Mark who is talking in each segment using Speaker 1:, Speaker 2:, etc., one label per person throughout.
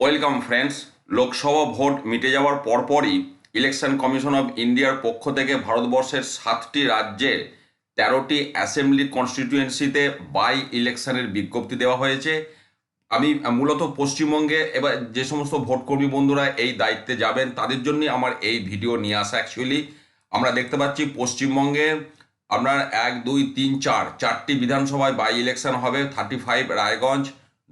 Speaker 1: Welcome friends, Lok Sabha vote মিটে যাওয়ার পরপরই ইলেকশন কমিশন অফ ইন্ডিয়ার পক্ষ থেকে ভারতবর্ষের সাতটি রাজ্যে তেরোটি অ্যাসেম্বলি কনস্টিটিউয়েন্সিতে বাই ইলেকশনের বিজ্ঞপ্তি দেওয়া হয়েছে। আমি মূলত পশ্চিমবঙ্গে এবার যে সমস্ত ভোটকর্মী বন্ধুরা এই দায়িত্বে যাবেন, তাদের জন্যই আমার এই ভিডিও নিয়ে আসা অ্যাকচুয়ালি আমরা দেখতে পাচ্ছি পশ্চিমবঙ্গে আপনার এক, দুই, তিন, চার, চারটি বিধানসভায় বাই ইলেকশন হবে থার্টি ফাইভ রায়গঞ্জ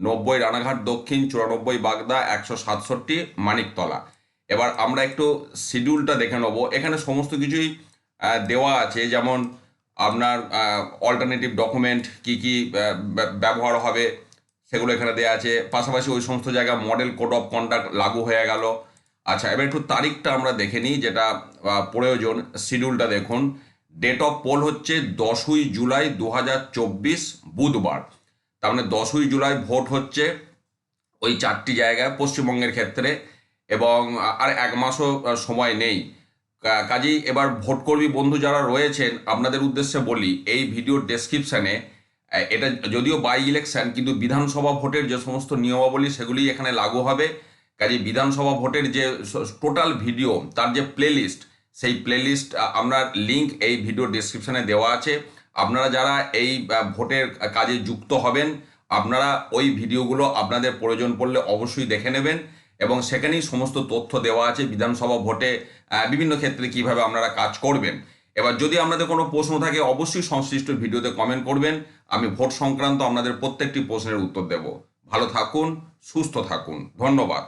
Speaker 1: নব্বই রানাঘাট দক্ষিণ, চুরানব্বই বাগদা, একশো সাতষট্টি মানিকতলা। এবার আমরা একটু শিডিউলটা দেখে নেব। এখানে সমস্ত কিছুই দেওয়া আছে। যেমন আপনার অল্টারনেটিভ ডকুমেন্ট কি কি ব্যবহার হবে সেগুলো এখানে দেওয়া আছে। পাশাপাশি ওই সমস্ত জায়গায় মডেল কোড অফ কন্ডাক্ট লাগু হয়ে গেল। আচ্ছা এবার একটু তারিখটা আমরা দেখে নিই, যেটা প্রয়োজন। শিডিউলটা দেখুন। ডেট অফ পোল হচ্ছে দশই জুলাই দু হাজার চব্বিশ, বুধবার। তার মানে দশই জুলাই ভোট হচ্ছে ওই চারটি জায়গায় পশ্চিমবঙ্গের ক্ষেত্রে এবং আর এক মাসও সময় নেই। কাজেই এবার ভোটকর্মী বন্ধু যারা রয়েছেন, আপনাদের উদ্দেশ্যে বলি, এই ভিডিওর ডেসক্রিপশানে এটা যদিও বাই ইলেকশন কিন্তু বিধানসভা ভোটের যে সমস্ত নিয়মাবলী সেগুলি এখানে লাগু হবে। কাজেই বিধানসভা ভোটের যে টোটাল ভিডিও তার যে প্লেলিস্ট সেই প্লেলিস্ট আপনার লিঙ্ক এই ভিডিও ডেসক্রিপশনে দেওয়া আছে। আপনারা যারা এই ভোটের কাজে যুক্ত হবেন, আপনারা ওই ভিডিওগুলো আপনাদের প্রয়োজন পড়লে অবশ্যই দেখে নেবেন এবং সেখানেই সমস্ত তথ্য দেওয়া আছে বিধানসভা ভোটে বিভিন্ন ক্ষেত্রে কীভাবে আপনারা কাজ করবেন। এবার যদি আপনাদের কোনো প্রশ্ন থাকে, অবশ্যই সংশ্লিষ্ট ভিডিওতে কমেন্ট করবেন। আমি ভোট সংক্রান্ত আপনাদের প্রত্যেকটি প্রশ্নের উত্তর দেব। ভালো থাকুন, সুস্থ থাকুন। ধন্যবাদ।